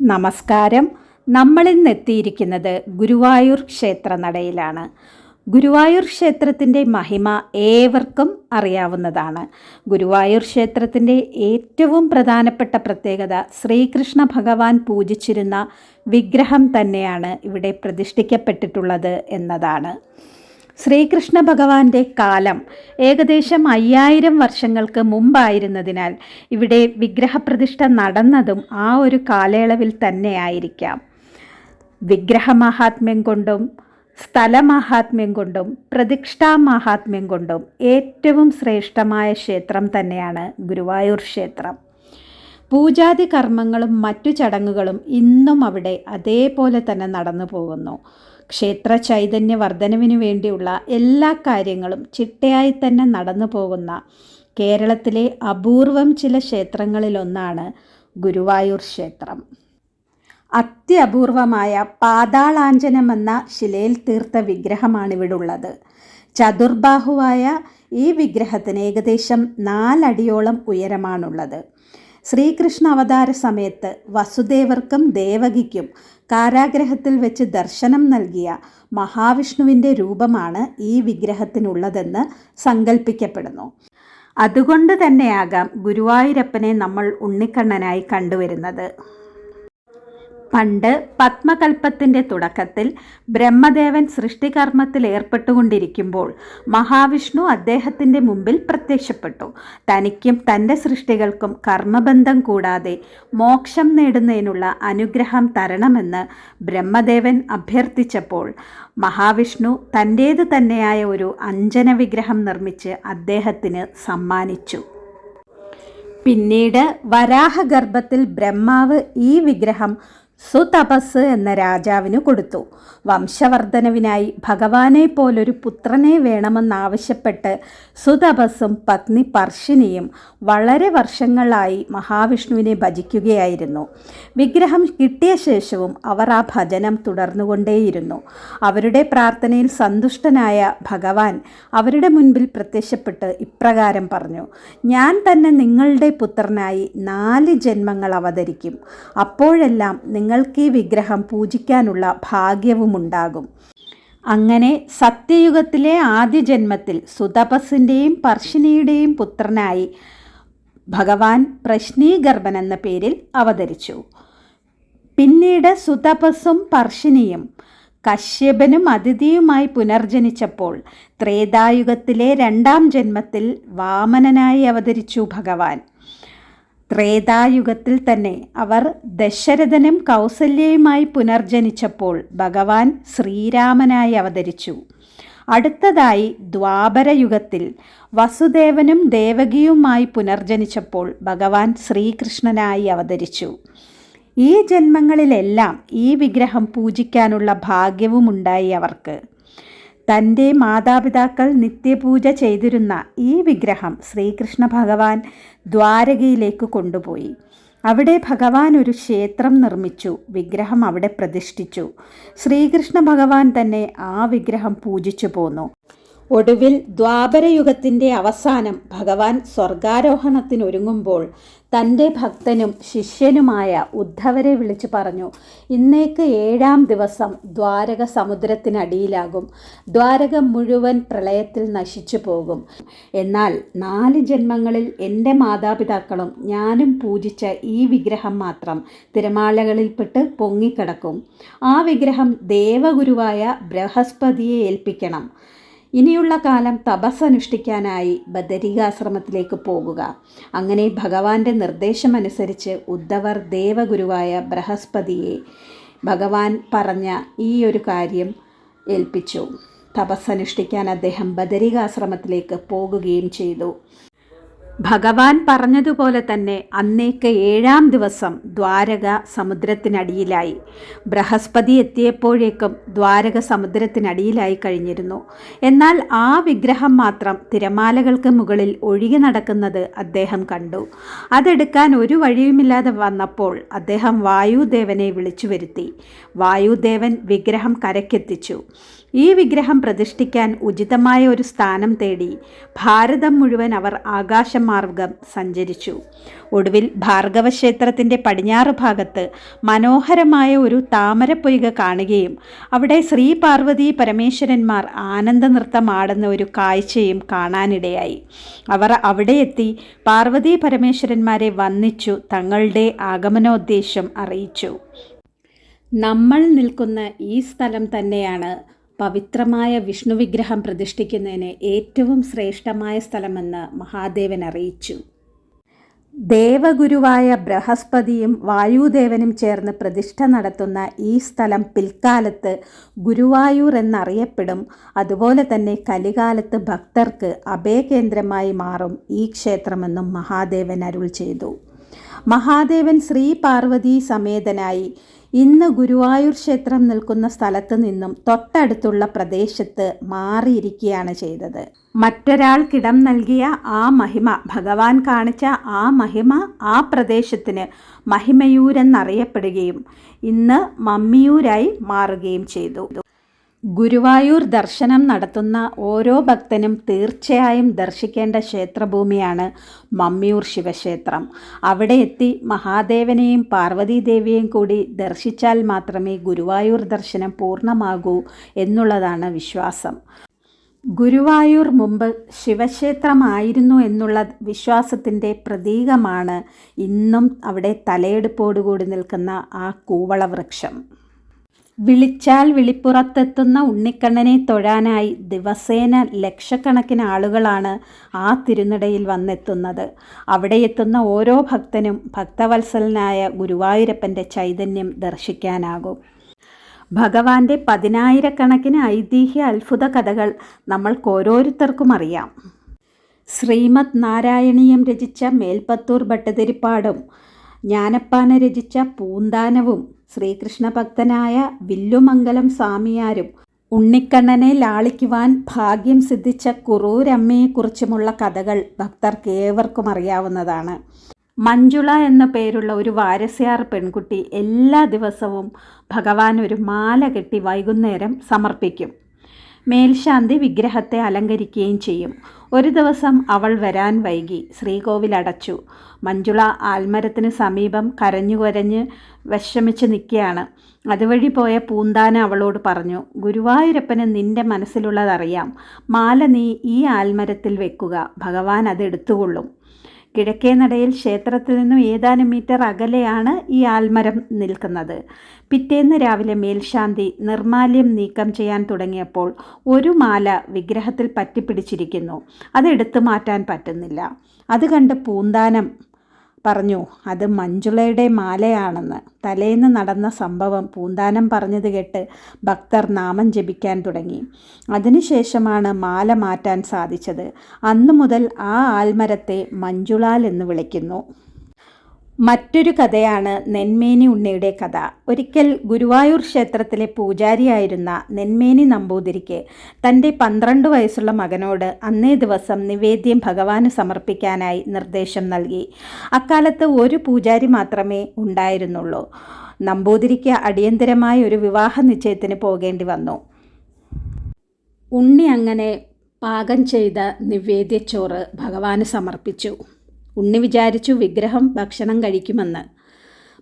നമസ്കാരം. നമ്മളിന്ന് എത്തിയിരിക്കുന്നത് ഗുരുവായൂർ ക്ഷേത്ര നടയിലാണ് ഗുരുവായൂർ ക്ഷേത്രത്തിന്റെ മഹിമ ഏവർക്കും അറിയാവുന്നതാണ്. ഗുരുവായൂർ ക്ഷേത്രത്തിന്റെ ഏറ്റവും പ്രധാനപ്പെട്ട പ്രത്യേകത ശ്രീകൃഷ്ണ ഭഗവാൻ പൂജിച്ചിരുന്ന വിഗ്രഹം തന്നെയാണ് ഇവിടെ പ്രതിഷ്ഠിക്കപ്പെട്ടിട്ടുള്ളത് എന്നതാണ്. ശ്രീകൃഷ്ണ ഭഗവാന്റെ കാലം ഏകദേശം അയ്യായിരം വർഷങ്ങൾക്ക് മുമ്പായിരുന്നതിനാൽ ഇവിടെ വിഗ്രഹപ്രതിഷ്ഠ നടന്നതും ആ ഒരു കാലയളവിൽ തന്നെയായിരിക്കാം. വിഗ്രഹമാഹാത്മ്യം കൊണ്ടും സ്ഥലമാഹാത്മ്യം കൊണ്ടും പ്രതിഷ്ഠാമാഹാത്മ്യം കൊണ്ടും ഏറ്റവും ശ്രേഷ്ഠമായ ക്ഷേത്രം തന്നെയാണ് ഗുരുവായൂർ ക്ഷേത്രം. പൂജാതി കർമ്മങ്ങളും മറ്റു ചടങ്ങുകളും ഇന്നും അവിടെ അതേപോലെ തന്നെ നടന്നു പോകുന്നു ക്ഷേത്ര ചൈതന്യ വർധനവിനു വേണ്ടിയുള്ള എല്ലാ കാര്യങ്ങളും ചിട്ടയായി തന്നെ നടന്നു പോകുന്ന കേരളത്തിലെ അപൂർവം ചില ക്ഷേത്രങ്ങളിലൊന്നാണ് ഗുരുവായൂർ ക്ഷേത്രം. അത്യപൂർവമായ പാതാളാഞ്ജനം എന്ന ശിലയിൽ തീർത്ത വിഗ്രഹമാണ് ഇവിടെ ഉള്ളത് ചതുർബാഹുവായ ഈ വിഗ്രഹത്തിന് ഏകദേശം നാലടിയോളം ഉയരമാണുള്ളത്. ശ്രീകൃഷ്ണ അവതാര സമയത്ത് വസുദേവർക്കും ദേവകിക്കും കാരാഗ്രഹത്തിൽ വെച്ച് ദർശനം നൽകിയ മഹാവിഷ്ണുവിന്റെ രൂപമാണ് ഈ വിഗ്രഹത്തിനുള്ളതെന്ന് സങ്കല്പിക്കപ്പെടുന്നു അതുകൊണ്ട് തന്നെയാകാം ഗുരുവായൂരപ്പനെ നമ്മൾ ഉണ്ണിക്കണ്ണനായി കണ്ടുവരുന്നത്. പണ്ട് പത്മകൽപ്പത്തിന്റെ തുടക്കത്തിൽ ബ്രഹ്മദേവൻ സൃഷ്ടികർമ്മത്തിൽ ഏർപ്പെട്ടുകൊണ്ടിരിക്കുമ്പോൾ മഹാവിഷ്ണു അദ്ദേഹത്തിന്റെ മുമ്പിൽ പ്രത്യക്ഷപ്പെട്ടു. തനിക്കും തന്റെ സൃഷ്ടികൾക്കും കർമ്മബന്ധം കൂടാതെ മോക്ഷം നേടുന്നതിനുള്ള അനുഗ്രഹം തരണമെന്ന് ബ്രഹ്മദേവൻ അഭ്യർത്ഥിച്ചപ്പോൾ മഹാവിഷ്ണു തന്റേത് തന്നെയായ ഒരു അഞ്ജന വിഗ്രഹം നിർമ്മിച്ച് അദ്ദേഹത്തിന് സമ്മാനിച്ചു. പിന്നീട് വരാഹഗർഭത്തിൽ ബ്രഹ്മാവ് ഈ വിഗ്രഹം സുതപസ് എന്ന രാജാവിന് കൊടുത്തു. വംശവർദ്ധനവിനായി ഭഗവാനെ പോലൊരു പുത്രനെ വേണമെന്നാവശ്യപ്പെട്ട് സുതപസ്സും പത്നി പർശിനിയും വളരെ വർഷങ്ങളായി മഹാവിഷ്ണുവിനെ ഭജിക്കുകയായിരുന്നു. വിഗ്രഹം കിട്ടിയ ശേഷവും അവർ ആ ഭജനം തുടർന്നുകൊണ്ടേയിരുന്നു. അവരുടെ പ്രാർത്ഥനയിൽ സന്തുഷ്ടനായ ഭഗവാൻ അവരുടെ മുൻപിൽ പ്രത്യക്ഷപ്പെട്ട് ഇപ്രകാരം പറഞ്ഞു ഞാൻ തന്നെ നിങ്ങളുടെ പുത്രനായി നാല് ജന്മങ്ങൾ അവതരിക്കും. അപ്പോഴെല്ലാം നിങ്ങൾക്ക് ഈ വിഗ്രഹം പൂജിക്കാനുള്ള ഭാഗ്യവുമുണ്ടാകും. അങ്ങനെ സത്യയുഗത്തിലെ ആദ്യ ജന്മത്തിൽ സുതപസിന്റെയും പർശിനിയുടെയും പുത്രനായി ഭഗവാൻ പ്രശ്നീഗർഭൻ എന്ന പേരിൽ അവതരിച്ചു. പിന്നീട് സുതപസും പർശിനിയും കശ്യപനും അതിഥിയുമായി പുനർജനിച്ചപ്പോൾ ത്രേതായുഗത്തിലെ രണ്ടാം ജന്മത്തിൽ വാമനനായി അവതരിച്ചു ഭഗവാൻ. ത്രേതായുഗത്തിൽ തന്നെ അവർ ദശരഥനും കൗസല്യയുമായി പുനർജനിച്ചപ്പോൾ ഭഗവാൻ ശ്രീരാമനായി അവതരിച്ചു. അടുത്തതായി ദ്വാപരയുഗത്തിൽ വസുദേവനും ദേവകിയുമായി പുനർജനിച്ചപ്പോൾ ഭഗവാൻ ശ്രീകൃഷ്ണനായി അവതരിച്ചു. ഈ ജന്മങ്ങളിലെല്ലാം ഈ വിഗ്രഹം പൂജിക്കാനുള്ള ഭാഗ്യവുമുണ്ടായി അവർക്ക്. തന്റെ മാതാപിതാക്കൾ നിത്യപൂജ ചെയ്തിരുന്ന ഈ വിഗ്രഹം ശ്രീകൃഷ്ണ ഭഗവാൻ ദ്വാരകയിലേക്ക് കൊണ്ടുപോയി. അവിടെ ഭഗവാൻ ഒരു ക്ഷേത്രം നിർമ്മിച്ചു വിഗ്രഹം അവിടെ പ്രതിഷ്ഠിച്ചു. ശ്രീകൃഷ്ണ ഭഗവാൻ തന്നെ ആ വിഗ്രഹം പൂജിച്ചു പോന്നു. ഒടുവിൽ ദ്വാപരയുഗത്തിന്റെ അവസാനം ഭഗവാൻ സ്വർഗാരോഹണത്തിനൊരുങ്ങുമ്പോൾ തന്റെ ഭക്തനും ശിഷ്യനുമായ ഉദ്ധവരെ വിളിച്ചു പറഞ്ഞു ഇന്നേക്ക് ഏഴാം ദിവസം ദ്വാരക സമുദ്രത്തിനടിയിലാകും. ദ്വാരകം മുഴുവൻ പ്രളയത്തിൽ നശിച്ചു പോകും. എന്നാൽ നാല് ജന്മങ്ങളിൽ എന്റെ മാതാപിതാക്കളും ഞാനും പൂജിച്ച ഈ വിഗ്രഹം മാത്രം തിരമാലകളിൽപ്പെട്ട് പൊങ്ങിക്കിടക്കും. ആ വിഗ്രഹം ദേവഗുരുവായ ബൃഹസ്പതിയെ ഏൽപ്പിക്കണം. ഇനിയുള്ള കാലം തപസ്സനുഷ്ഠിക്കാനായി ബദരികാശ്രമത്തിലേക്ക് പോകുക. അങ്ങനെ ഭഗവാന്റെ നിർദ്ദേശമനുസരിച്ച് ഉദ്ധവർ ദേവഗുരുവായ ബൃഹസ്പതിയെ ഭഗവാൻ പറഞ്ഞ ഈ ഒരു കാര്യം ഏൽപ്പിച്ചു. തപസ്സനുഷ്ഠിക്കാൻ അദ്ദേഹം ബദരികാശ്രമത്തിലേക്ക് പോകുകയും ചെയ്തു. ഭഗവാൻ പറഞ്ഞതുപോലെ തന്നെ അന്നേക്ക് ഏഴാം ദിവസം ദ്വാരക സമുദ്രത്തിനടിയിലായി. ബൃഹസ്പതി എത്തിയപ്പോഴേക്കും ദ്വാരക സമുദ്രത്തിനടിയിലായി കഴിഞ്ഞിരുന്നു. എന്നാൽ ആ വിഗ്രഹം മാത്രം തിരമാലകൾക്ക് മുകളിൽ ഒഴുകി നടക്കുന്നത് അദ്ദേഹം കണ്ടു. അതെടുക്കാൻ ഒരു വഴിയുമില്ലാതെ വന്നപ്പോൾ അദ്ദേഹം വായുദേവനെ വിളിച്ചു വരുത്തി വായുദേവൻ വിഗ്രഹം കരക്കെത്തിച്ചു ഈ വിഗ്രഹം പ്രതിഷ്ഠിക്കാൻ ഉചിതമായ ഒരു സ്ഥാനം തേടി ഭാരതം മുഴുവൻ അവർ ആകാശമാർഗം സഞ്ചരിച്ചു. ഒടുവിൽ ഭാർഗവ ക്ഷേത്രത്തിന്റെ പടിഞ്ഞാറ് ഭാഗത്ത് മനോഹരമായ ഒരു താമരപ്പൊയ്ക കാണുകയും അവിടെ ശ്രീ പാർവതി പരമേശ്വരന്മാർ ആനന്ദ നൃത്തമാടുന്ന ഒരു കാഴ്ചയും കാണാനിടയായി. അവർ അവിടെ എത്തി പാർവതി പരമേശ്വരന്മാരെ വന്നിച്ചു തങ്ങളുടെ ആഗമനോദ്ദേശം അറിയിച്ചു. നമ്മൾ നിൽക്കുന്ന ഈ സ്ഥലം തന്നെയാണ് പവിത്രമായ വിഷ്ണു വിഗ്രഹം പ്രതിഷ്ഠിക്കുന്നതിന് ഏറ്റവും ശ്രേഷ്ഠമായ സ്ഥലമെന്ന് മഹാദേവൻ അറിയിച്ചു. ദേവഗുരുവായ ബൃഹസ്പതിയും വായുദേവനും ചേർന്ന് പ്രതിഷ്ഠ നടത്തുന്ന ഈ സ്ഥലം പിൽക്കാലത്ത് ഗുരുവായൂർ എന്നറിയപ്പെടും. അതുപോലെ തന്നെ കലികാലത്ത് ഭക്തർക്ക് അഭയകേന്ദ്രമായി മാറും ഈ ക്ഷേത്രമെന്നും മഹാദേവൻ അരുൾ ചെയ്തു. മഹാദേവൻ ശ്രീ പാർവതി സമേതനായി ഇന്ന് ഗുരുവായൂർ ക്ഷേത്രം നിൽക്കുന്ന സ്ഥലത്ത് നിന്നും തൊട്ടടുത്തുള്ള പ്രദേശത്ത് മാറിയിരിക്കുകയാണ് ചെയ്തത്. മറ്റൊരാൾ കിടം നൽകിയ ആ മഹിമ ഭഗവാൻ കാണിച്ച ആ മഹിമ ആ പ്രദേശത്തിന് മഹിമയൂരെന്നറിയപ്പെടുകയും ഇന്ന് മമ്മിയൂരായി മാറുകയും ചെയ്തു. ഗുരുവായൂർ ദർശനം നടത്തുന്ന ഓരോ ഭക്തനും തീർച്ചയായും ദർശിക്കേണ്ട ക്ഷേത്രഭൂമിയാണ് മമ്മിയൂർ ശിവക്ഷേത്രം. അവിടെ എത്തി മഹാദേവനെയും പാർവതീദേവിയെയും കൂടി ദർശിച്ചാൽ മാത്രമേ ഗുരുവായൂർ ദർശനം പൂർണമാകൂ എന്നുള്ളതാണ് വിശ്വാസം. ഗുരുവായൂർ മുമ്പ് ശിവക്ഷേത്രമായിരുന്നു എന്നുള്ള വിശ്വാസത്തിന്റെ പ്രതീകമാണ് ഇന്നും അവിടെ തലയെടുപ്പോടുകൂടി നിൽക്കുന്ന ആ കൂവളവൃക്ഷം. വിളിച്ചാൽ വിളിപ്പുറത്തെത്തുന്ന ഉണ്ണിക്കണ്ണനെ തൊഴാനായി ദിവസേന ലക്ഷക്കണക്കിന് ആളുകളാണ് ആ തിരുനടയിൽ വന്നെത്തുന്നത്. അവിടെ എത്തുന്ന ഓരോ ഭക്തനും ഭക്തവത്സലനായ ഗുരുവായൂരപ്പന്റെ ചൈതന്യം ദർശിക്കാനാകും. ഭഗവാന്റെ പതിനായിരക്കണക്കിന് ഐതിഹ്യ അത്ഭുത കഥകൾ നമ്മൾക്കോരോരുത്തർക്കും അറിയാം. ശ്രീമദ് നാരായണീയം രചിച്ച മേൽപ്പത്തൂർ ഭട്ടതിരിപ്പാടും ജ്ഞാനപ്പാന രചിച്ച പൂന്താനവും ശ്രീകൃഷ്ണഭക്തനായ വില്ലുമംഗലം സ്വാമിയാരും ഉണ്ണിക്കണ്ണനെ ലാളിക്കുവാൻ ഭാഗ്യം സിദ്ധിച്ച കുറൂരമ്മയെക്കുറിച്ചുമുള്ള കഥകൾ ഭക്തർക്ക് ഏവർക്കും അറിയാവുന്നതാണ്. മഞ്ജുള എന്ന പേരുള്ള ഒരു വാരസ്യാർ പെൺകുട്ടി എല്ലാ ദിവസവും ഭഗവാൻ ഒരു മാല കെട്ടി വൈകുന്നേരം സമർപ്പിക്കും. മേൽശാന്തി വിഗ്രഹത്തെ അലങ്കരിക്കുകയും ചെയ്യും. ഒരു ദിവസം അവൾ വരാൻ വൈകി. ശ്രീകോവിൽ അടച്ചു മഞ്ജുള ആൽമരത്തിന് സമീപം കരഞ്ഞു കരഞ്ഞ് വിഷമിച്ച് നിൽക്കുകയാണ്. അതുവഴി പോയ പൂന്താന അവളോട് പറഞ്ഞു ഗുരുവായൂരപ്പന് നിന്റെ മനസ്സിലുള്ളതറിയാം. മാല നീ ഈ ആൽമരത്തിൽ വെക്കുക. ഭഗവാൻ അത് എടുത്തുകൊള്ളും. കിഴക്കേ നടയിൽ ക്ഷേത്രത്തിൽ നിന്നും ഏതാനും മീറ്റർ അകലെയാണ് ഈ ആൽമരം നിൽക്കുന്നത്. പിറ്റേന്ന് രാവിലെ മേൽശാന്തി നിർമാല്യം നീക്കം ചെയ്യാൻ തുടങ്ങിയപ്പോൾ ഒരു മാല വിഗ്രഹത്തിൽ പറ്റിപ്പിടിച്ചിരിക്കുന്നു. അത് എടുത്തു മാറ്റാൻ പറ്റുന്നില്ല. അത് കണ്ട് പൂന്താനം പറഞ്ഞു അത് മഞ്ജുളയുടെ മാലയാണെന്ന്. തലേന്ന് നടന്ന സംഭവം പൂന്താനം പറഞ്ഞത് കേട്ട് ഭക്തർ നാമം ജപിക്കാൻ തുടങ്ങി. അതിനുശേഷമാണ് മാല മാറ്റാൻ സാധിച്ചത്. അന്നു മുതൽ ആ ആൽമരത്തെ മഞ്ജുളാൽ എന്ന് വിളിക്കുന്നു. മറ്റൊരു കഥയാണ് നെന്മേനി ഉണ്ണിയുടെ കഥ. ഒരിക്കൽ ഗുരുവായൂർ ക്ഷേത്രത്തിലെ പൂജാരിയായിരുന്ന നെന്മേനി നമ്പൂതിരിക്ക് തന്റെ പന്ത്രണ്ട് വയസ്സുള്ള മകനോട് അന്നേ ദിവസം നിവേദ്യം ഭഗവാന് സമർപ്പിക്കാനായി നിർദ്ദേശം നൽകി. അക്കാലത്ത് ഒരു പൂജാരി മാത്രമേ ഉണ്ടായിരുന്നുള്ളൂ. നമ്പൂതിരിക്ക് അടിയന്തരമായ ഒരു വിവാഹ നിശ്ചയത്തിന് പോകേണ്ടി വന്നു. ഉണ്ണി അങ്ങനെ പാകം ചെയ്ത നിവേദ്യച്ചോറ് ഭഗവാന് സമർപ്പിച്ചു. ഉണ്ണി വിചാരിച്ചു വിഗ്രഹം ഭക്ഷണം കഴിക്കുമെന്ന്.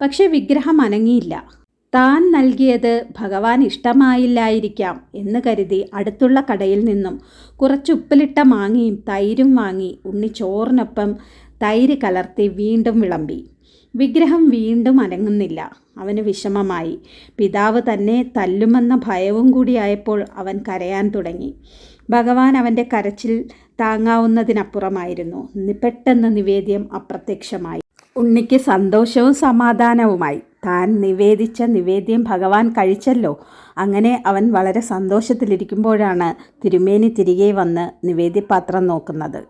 പക്ഷെ വിഗ്രഹം അനങ്ങിയില്ല. താൻ നൽകിയത് ഭഗവാൻ ഇഷ്ടമായില്ലായിരിക്കാം എന്ന് കരുതി അടുത്തുള്ള കടയിൽ നിന്നും കുറച്ച് ഉപ്പിലിട്ട മാങ്ങയും തൈരും വാങ്ങി ഉണ്ണി ചോറിനൊപ്പം തൈര് കലർത്തി വീണ്ടും വിളമ്പി. വിഗ്രഹം വീണ്ടും അനങ്ങുന്നില്ല. അവന് വിഷമമായി. പിതാവ് തന്നെ തല്ലുമെന്ന ഭയവും കൂടിയായപ്പോൾ അവൻ കരയാൻ തുടങ്ങി. ഭഗവാൻ അവന്റെ കരച്ചിൽ താങ്ങാവുന്നതിനപ്പുറമായിരുന്നു. പെട്ടെന്ന് നിവേദ്യം അപ്രത്യക്ഷമായി. ഉണ്ണിക്ക് സന്തോഷവും സമാധാനവുമായി. താൻ നിവേദിച്ച നിവേദ്യം ഭഗവാൻ കഴിച്ചല്ലോ. അങ്ങനെ അവൻ വളരെ സന്തോഷത്തിലിരിക്കുമ്പോഴാണ് തിരുമേനി തിരികെ വന്ന് നിവേദ്യപാത്രം നോക്കുന്നത്.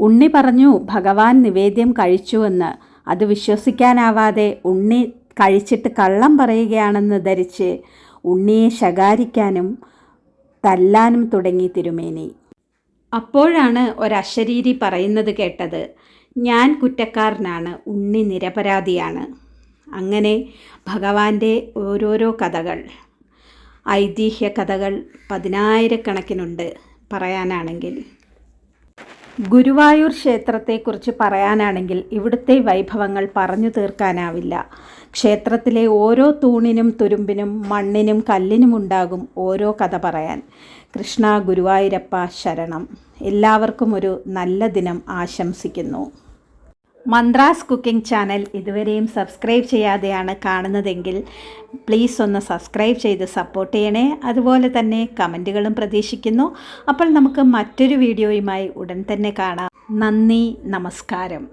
ഉണ്ണി പറഞ്ഞു ഭഗവാൻ നിവേദ്യം കഴിച്ചുവെന്ന് അത് വിശ്വസിക്കാനാവാതെ ഉണ്ണി കഴിച്ചിട്ട് കള്ളം പറയുകയാണെന്ന് ധരിച്ച് ഉണ്ണിയെ ശകാരിക്കാനും തല്ലാനും തുടങ്ങി തിരുമേനി. അപ്പോഴാണ് ഒരശരീരി പറയുന്നത് കേട്ടത്. ഞാൻ കുറ്റക്കാരനാണ് ഉണ്ണി നിരപരാധിയാണ്. അങ്ങനെ ഭഗവാന്റെ ഓരോരോ കഥകൾ ഐതിഹ്യ കഥകൾ പതിനായിരക്കണക്കിനുണ്ട് പറയാനാണെങ്കിൽ. ഗുരുവായൂർ ക്ഷേത്രത്തെക്കുറിച്ച് പറയാനാണെങ്കിൽ ഇവിടുത്തെ വൈഭവങ്ങൾ പറഞ്ഞു തീർക്കാനാവില്ല. ക്ഷേത്രത്തിലെ ഓരോ തൂണിനും തുരുമ്പിനും മണ്ണിനും കല്ലിനും ഉണ്ടാകും ഓരോ കഥ പറയാൻ. കൃഷ്ണ ഗുരുവായൂരപ്പ ശരണം. എല്ലാവർക്കും ഒരു നല്ല ദിനം ആശംസിക്കുന്നു. മന്ത്രാസ് കുക്കിംഗ് ചാനൽ ഇതുവരെയും സബ്സ്ക്രൈബ് ചെയ്യാതെയാണ് കാണുന്നതെങ്കിൽ പ്ലീസ് ഒന്ന് സബ്സ്ക്രൈബ് ചെയ്ത് സപ്പോർട്ട് ചെയ്യണേ. അതുപോലെ തന്നെ കമന്റുകളും പ്രതീക്ഷിക്കുന്നു. അപ്പോൾ നമുക്ക് മറ്റൊരു വീഡിയോയുമായി ഉടൻ തന്നെ കാണാം. നന്ദി നമസ്കാരം.